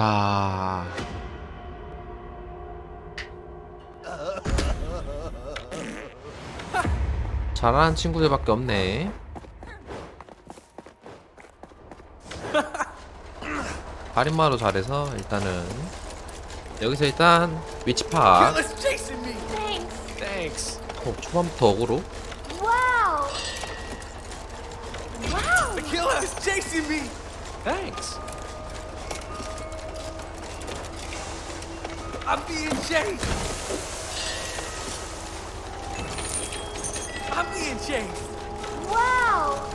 자. 잘하는 친구들밖에 없네. 할인마도 잘해서 일단은 여기서 일단 위치 파악. 어, 초반부터 어그로. The killer I'm being chased. I'm being chased. Wow.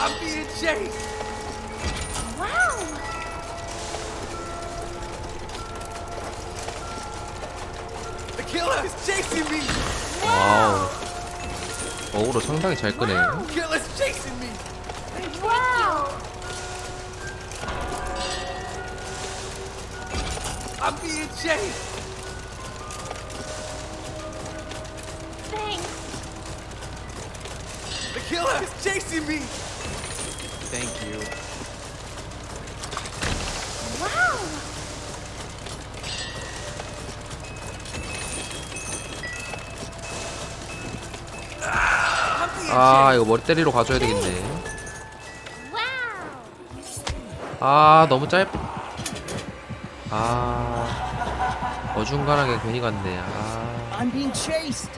I'm being chased. Wow. The killer is chasing me. 와우. 어그로 상당히 잘 끄네. The killer's chasing being chased. Thanks. The killer is chasing me. Thank you. Wow. 아. 이거 머리 때리러 가줘야 되겠네. Wow. 아, 너무 짧. 아. 어중간하게 괜히 갔네. 아. I'm being chased.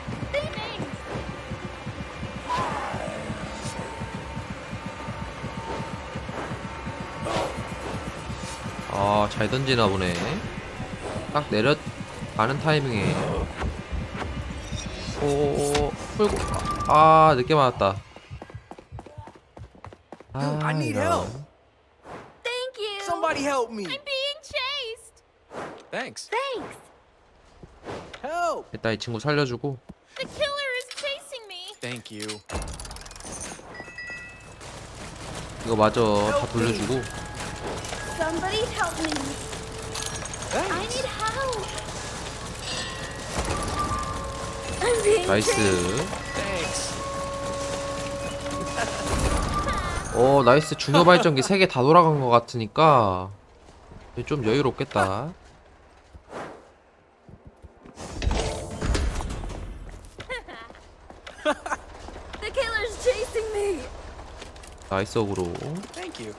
아, 잘 던지나 보네. 딱 내려 가는 타이밍에. 오, 풀고. 아, 늦게 맞았다. 아, I need help. Thank you. Somebody help me. I'm being chased. Thanks. Thanks. 일단 이 친구 살려주고. The killer is chasing me. Thank you. 이거 마저 다 돌려주고. Somebody help me. I Thanks. need help. I'm being 나이스. 어, 나이스. 중요 발전기 3개 다 돌아간 것 같으니까. 좀 여유롭겠다. Chasing me. 나이스 어그로. Thank you.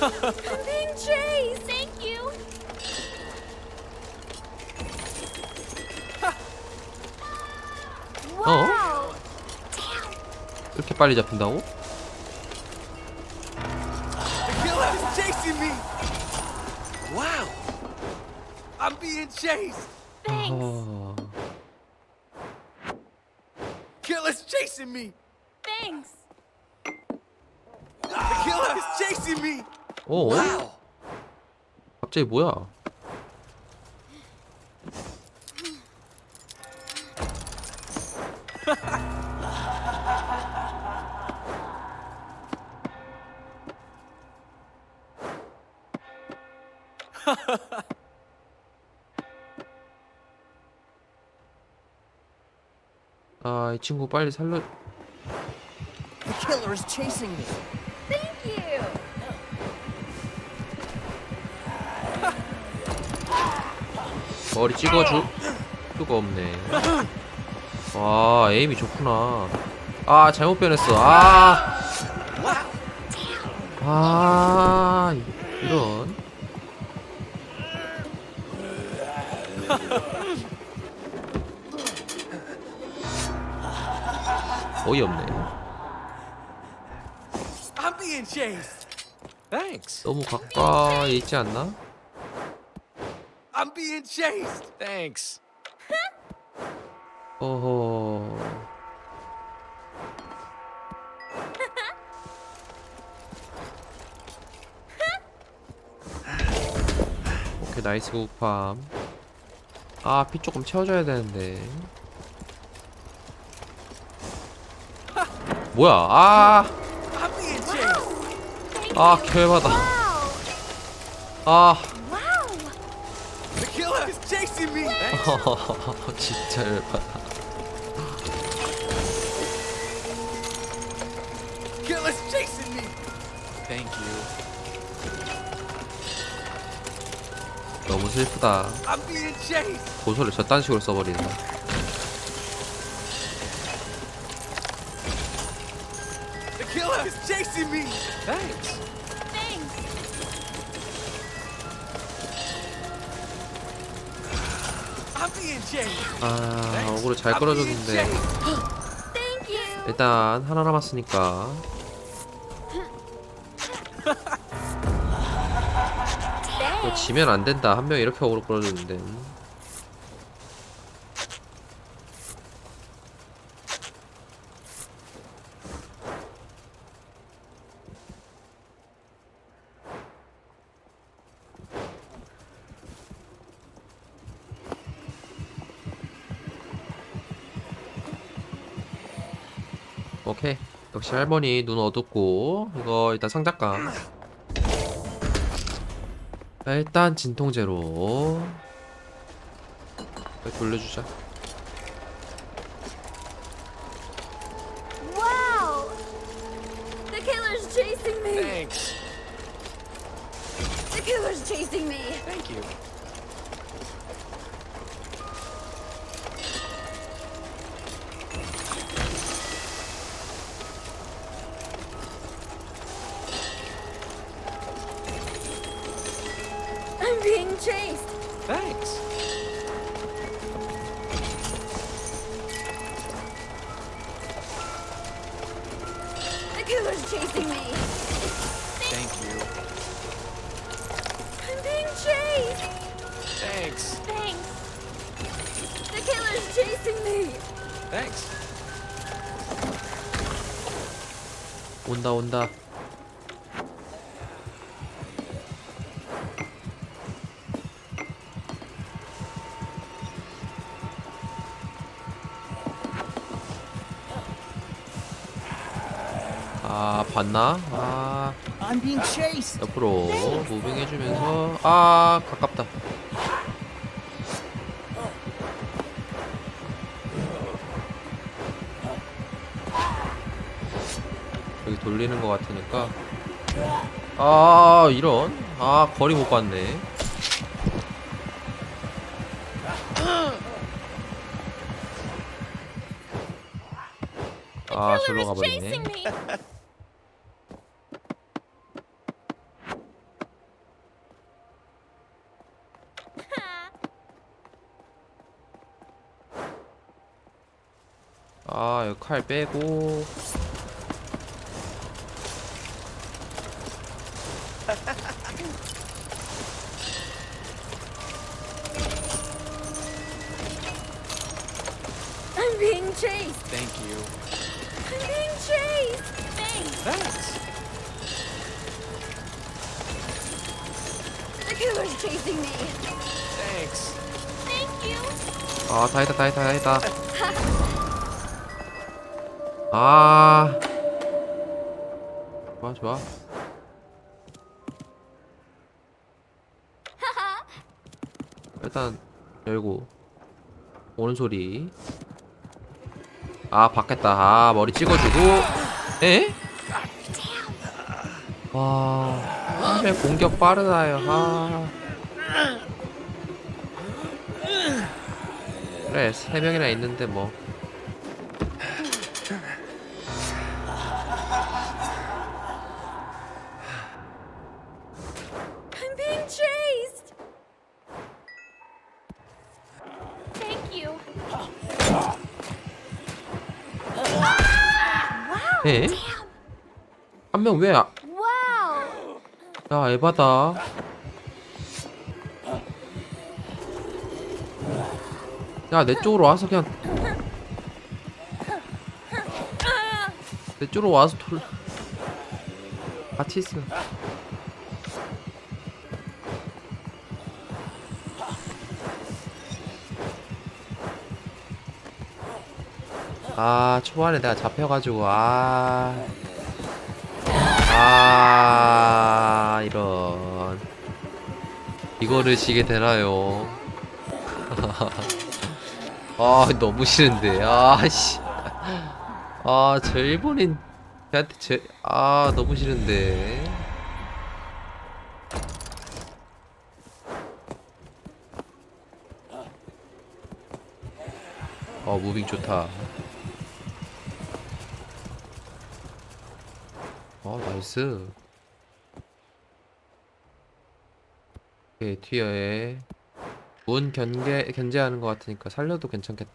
I'm being chased. Thank you. Wow. 이렇게 빨리 잡힌다고? The killer is chasing me. Wow. I'm being chased. Thanks. 아, chasing me. Thanks. The killer is chasing me. 어? Wow. 갑자기 뭐야? 이 친구 빨리 살려. The killer is chasing me. Thank you. 머리 찍어줄 수가 없네. 와, 에임이 좋구나. 아, 잘못 변했어. 아, 아, 이런. 어이없네. I'm being chased. Thanks. 너무 가까이 있지 않나? I'm being chased. Thanks. 어허. 오케이 나이스 구팜 아피 조금 채워줘야 되는데 뭐야 아아 chased. 아, 개바다. 아. 진짜 열받아 Killer's Thank you. 너무 슬프다. I'm being chased. 고소를 저딴 식으로 써버리네. Chasing me. Thanks. Thanks. I'm being chased. 아. 어그로 잘 끌어줬는데. chased. Thank you. 일단 하나 남았으니까. 이거 Thanks. 지면 안 된다. 한 명 이렇게 어그로 끌어줬는데. 오케이. 역시 할머니 눈 어둡고 이거 일단 상작감. 자, 일단 진통제로 자, 돌려주자. Wow. The killer's chasing me. Thanks. The killer's chasing me. Thank you. killer's chasing me. Thank you. I'm being chased. Thanks. Thanks. The killer's chasing me. Thanks. 온다 온다. 봤나? 아. 옆으로 무빙 해주면서 아 가깝다. 여기 돌리는 것 같으니까 아 이런 아 거리 못 봤네. 아 절로 가버리네. me. 아 여기 칼 빼고 I'm being chased. Thank you. I'm being chased. Thanks. Thanks. The killer's chasing me. Thanks. Thank you. 아, 다 했다, 다 했다, 다 했다. 아. 좋아, 좋아. 일단, 열고. 오는 소리. 아, 받겠다. 아, 머리 찍어주고. 에? 와. 왜 공격 빠르다요. 아. 그래 세 명이나 있는데 뭐 한 명 왜? 아. 야 에바다. 야 내 쪽으로 와서 그냥 내 쪽으로 와서 돌. 같이 있어. 아 초반에 내가 잡혀가지고 아. 아 이런. 이거를 지게 되나요? 아 너무 싫은데. 아씨. 아 저 일본인 저한테 제 아 너무 싫은데. 어 무빙 좋다. 어 나이스. 오케이 티어에 문 견제, 견제하는 것 같으니까 살려도 괜찮겠다.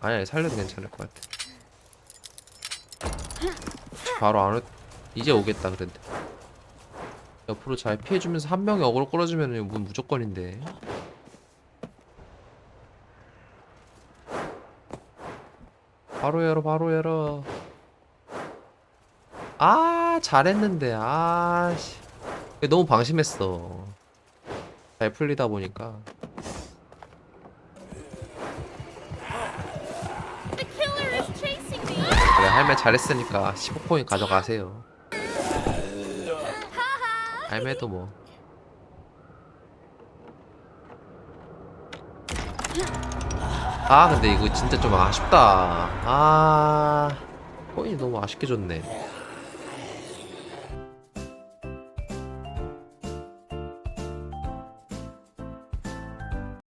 아니 살려도 괜찮을 것 같아. 바로 안 오... 이제 오겠다 그래도 옆으로 잘 피해주면서 한 명이 어그로 끌어주면 문 무조건인데 바로 열어 바로 열어. 아 잘했는데. 아씨. 너무 방심했어. 잘 풀리다 보니까. 그래 할매 잘했으니까 15코인 가져가세요. 할매도 뭐 아 근데 이거 진짜 좀 아쉽다. 아 코인이 너무 아쉽게 줬네